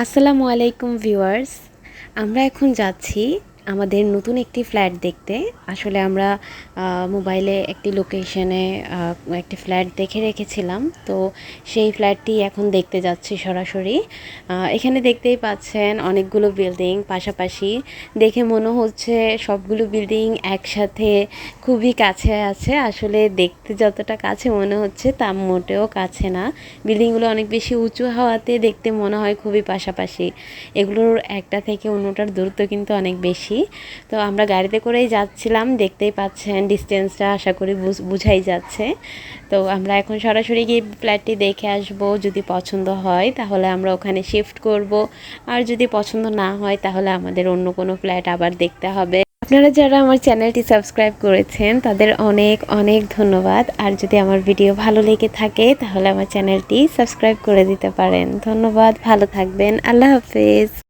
আসসালামু আলাইকুম ভিউয়ার্স আমরা এখন যাচ্ছি আমাদের নতুন একটি ফ্ল্যাট দেখতে। আসলে আমরা মোবাইলে একটি লোকেশনে একটি ফ্ল্যাট দেখে রেখেছিলাম। তো সেই ফ্ল্যাটটি এখন দেখতে যাচ্ছি সরাসরি। এখানে দেখতেই পাচ্ছেন অনেকগুলো বিল্ডিং। পাশাপাশি দেখে মনে হচ্ছে সবগুলো বিল্ডিং একসাথে খুবই কাছে আছে। আসলে দেখতে যতটা কাছে মনে হচ্ছে তা মোটেও কাছে না। বিল্ডিংগুলো অনেক বেশি উঁচু হওয়াতে দেখতে মনে হয় খুবই পাশাপাশি। এগুলোর একটা থেকে অন্যটার দূরত্ব কিন্তু অনেক বেশি। তো আমরা গাড়িতে করেই যাচ্ছিলাম, দেখতেই পাচ্ছেন ডিস্টেন্সটা আশা করি বুঝাই যাচ্ছে। তো আমরা এখন সরাসরি গিয়ে ফ্ল্যাটটি দেখে আসব, যদি পছন্দ হয়, তাহলে আমরা ওখানে শিফট করব। আর যদি পছন্দ না হয়, তাহলে আমাদের অন্য কোনো ফ্ল্যাট আবার দেখতে হবে। আপনারা যারা আমার চ্যানেলটি সাবস্ক্রাইব করেছেন, তাদের অনেক অনেক ধন্যবাদ। আর যদি আমার ভিডিও ভালো লেগে থাকে, তাহলে আমার চ্যানেলটি সাবস্ক্রাইব করে দিতে পারেন। ধন্যবাদ, ভালো থাকবেন। আল্লাহ হাফেজ।